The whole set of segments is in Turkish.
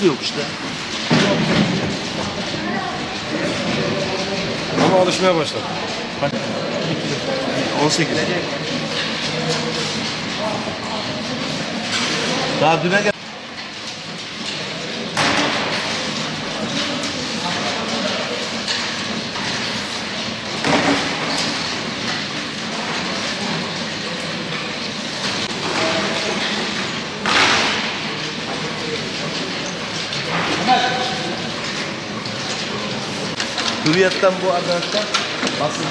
Bizde yok işte. Ama alışmaya başladı. 18. Daha düne gel. Hürriyetten bu arkadaşlar basın.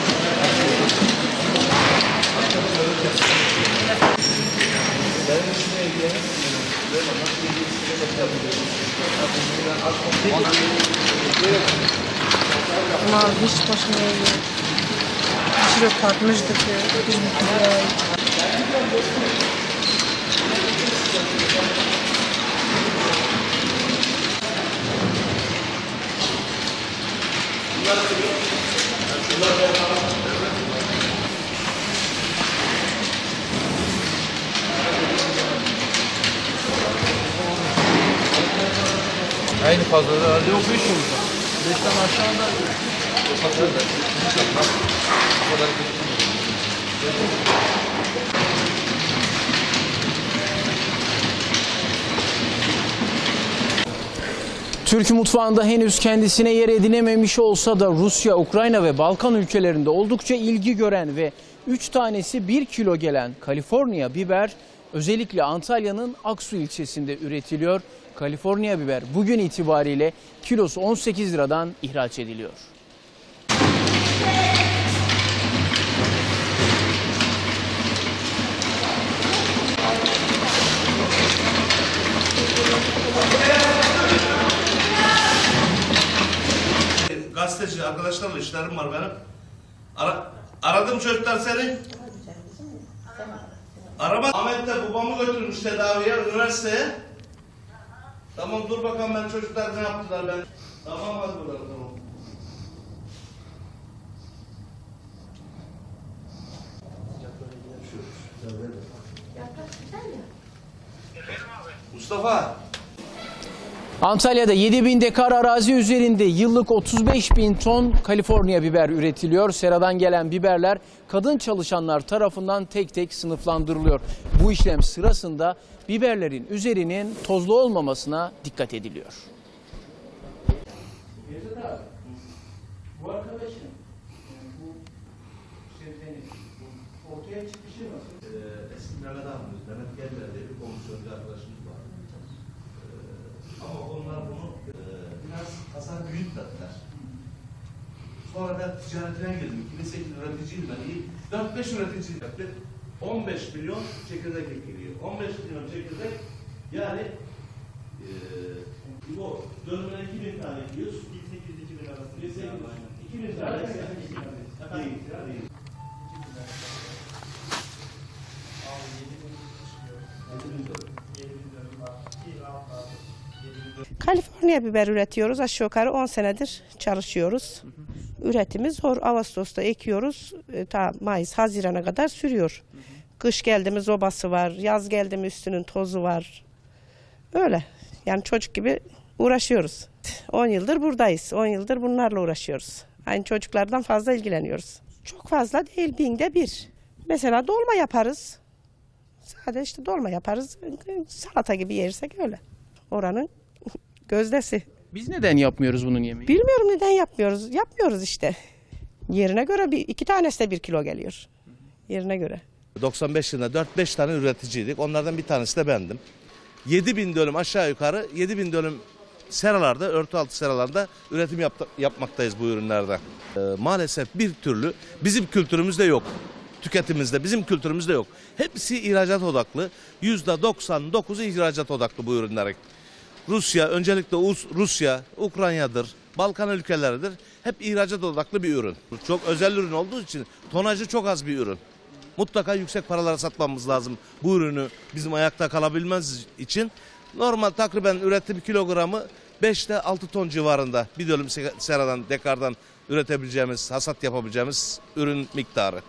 Mal hiç boşuna yiyor. Şurada tatmıştık ya. Aynı fazla da yok 5 oldu. 5'ten aşağıda satıyorlar. Bu kadar Türk mutfağında henüz kendisine yer edinememiş olsa da Rusya, Ukrayna ve Balkan ülkelerinde oldukça ilgi gören ve 3 tanesi 1 kilo gelen Kaliforniya biber özellikle Antalya'nın Aksu ilçesinde üretiliyor. Kaliforniya biber bugün itibariyle kilosu 18 liradan ihraç ediliyor. Gazeteci arkadaşlarla işlerim var benim. Ara, aradım çocuklar seni. Araba. Ahmet de babamı götürmüş tedaviye üniversiteye. Tamam dur bakalım ben çocuklar ne yaptılar ben. Tamam hadi bakalım tamam. Mustafa. Antalya'da 7 bin dekar arazi üzerinde yıllık 35 bin ton Kaliforniya biber üretiliyor. Seradan gelen biberler kadın çalışanlar tarafından tek tek sınıflandırılıyor. Bu işlem sırasında biberlerin üzerinin tozlu olmamasına dikkat ediliyor. Bu arkadaşın bu sebzenin ortaya çıkışı nasıl? Eski abimiz, Mehmet Gelber diye bir komisyoncu arkadaşımız ama onlar bunu e, biraz hasar büyütmediler. Sonra ben ticaretine girdim. 2008 üreticiyim ben. İyi. 4-5 üretici yaptı. 15 milyon çekirdek ekiliyor. 15 milyon çekirdek yani e, bu dönümüne 2000 tane ekiyoruz. 1800-2000 arası. 2000 tane değil. değil. Kaliforniya biber üretiyoruz. Aşağı yukarı 10 senedir çalışıyoruz. Üretimi zor. Ağustos'ta ekiyoruz. E, Ta Mayıs, Haziran'a kadar sürüyor. Kış geldi mi zobası var. Yaz geldi mi üstünün tozu var. Öyle. Yani çocuk gibi uğraşıyoruz. 10 yıldır buradayız. 10 yıldır bunlarla uğraşıyoruz. Aynı çocuklardan fazla ilgileniyoruz. Çok fazla değil. Binde bir. Mesela dolma yaparız. Sadece işte dolma yaparız. Salata gibi yersek öyle. Oranın gözdesi. Biz neden yapmıyoruz bunun yemeği? Bilmiyorum neden yapmıyoruz. Yapmıyoruz işte. Yerine göre bir iki tanesi de bir kilo geliyor. Yerine göre. 95 yılında 4-5 tane üreticiydik. Onlardan bir tanesi de bendim. 7 bin dönüm aşağı yukarı 7 bin dönüm seralarda, örtü altı seralarda üretim yapta- yapmaktayız bu ürünlerde. Ee, maalesef bir türlü bizim kültürümüzde yok. Tüketimimizde bizim kültürümüzde yok. Hepsi ihracat odaklı. %99'u ihracat odaklı bu ürünlerin. Rusya, öncelikle Us- Rusya, Ukrayna'dır, Balkan ülkeleridir. Hep ihracat odaklı bir ürün. Çok özel ürün olduğu için tonajı çok az bir ürün. Mutlaka yüksek paralara satmamız lazım bu ürünü bizim ayakta kalabilmemiz için. Normal takriben üretim kilogramı 5'te 6 ton civarında bir dönüm se- seradan, dekardan üretebileceğimiz, hasat yapabileceğimiz ürün miktarı.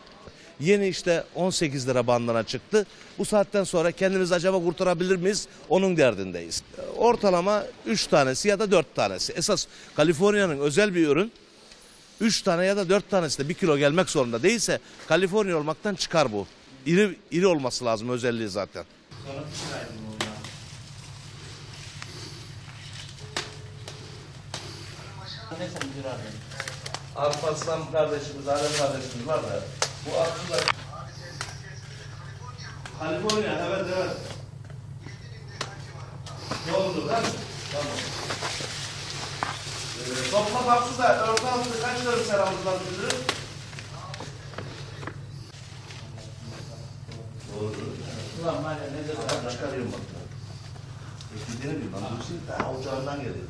Yeni işte 18 lira bandına çıktı. Bu saatten sonra kendimizi acaba kurtarabilir miyiz? Onun derdindeyiz. Ortalama 3 tanesi ya da 4 tanesi. Esas Kaliforniya'nın özel bir ürün. 3 tane ya da 4 tanesi de 1 kilo gelmek zorunda değilse Kaliforniya olmaktan çıkar bu. İri, iri olması lazım özelliği zaten. Alparslan kardeşimiz, Adem kardeşimiz var da bu aslında Kaliforniya evet evet. Doğrudur mi? Tamam. Ee, toplam haksız da örtü altı kaç dönüm seramızdan sürdürür? Doğrudur. Ulan var ya ne de çıkarıyorum bak. Lan bu şimdi daha ocağından geliyor.